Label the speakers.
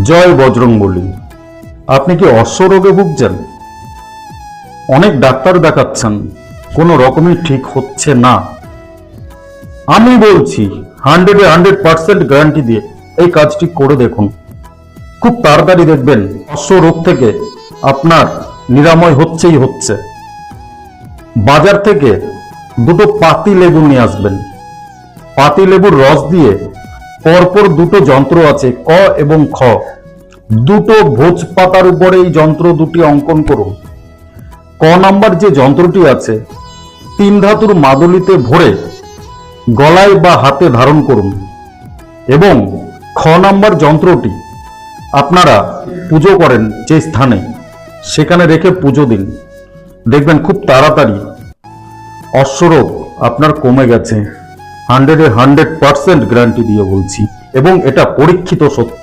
Speaker 1: জয় বজরং বলি আপনি কি অশ্বরোগে ভুগছেন? অনেক ডাক্তার দেখাচ্ছেন, কোনো রকমই ঠিক হচ্ছে না। আমি বলছি হান্ড্রেডে হান্ড্রেড পার্সেন্ট গ্যারান্টি দিয়ে এই কাজটি করে দেখুন। খুব তাড়াতাড়ি দেখবেন অশ্ব রোগ থেকে আপনার নিরাময় হচ্ছেই হচ্ছে। বাজার থেকে দুটো পাতি লেবু নিয়ে আসবেন। পাতি লেবুর রস দিয়ে পরপর দুটো যন্ত্র আছে, ক এবং খ। দুটো ভোজ পাতার উপরে এই যন্ত্র দুটি অঙ্কন করুন। ক নাম্বার যে যন্ত্রটি আছে, তিন ধাতুর মাদুলিতে ভরে গলায় বা হাতে ধারণ করুন এবং খ নাম্বার যন্ত্রটি আপনারা পুজো করেন যে স্থানে, সেখানে রেখে পুজো দিন। দেখবেন খুব তাড়াতাড়ি অশ্বরোগ আপনার কমে গেছে। হান্ড্রেডে হান্ড্রেড পার্সেন্ট গ্যারান্টি দিয়ে বলছি এবং এটা পরীক্ষিত সত্য।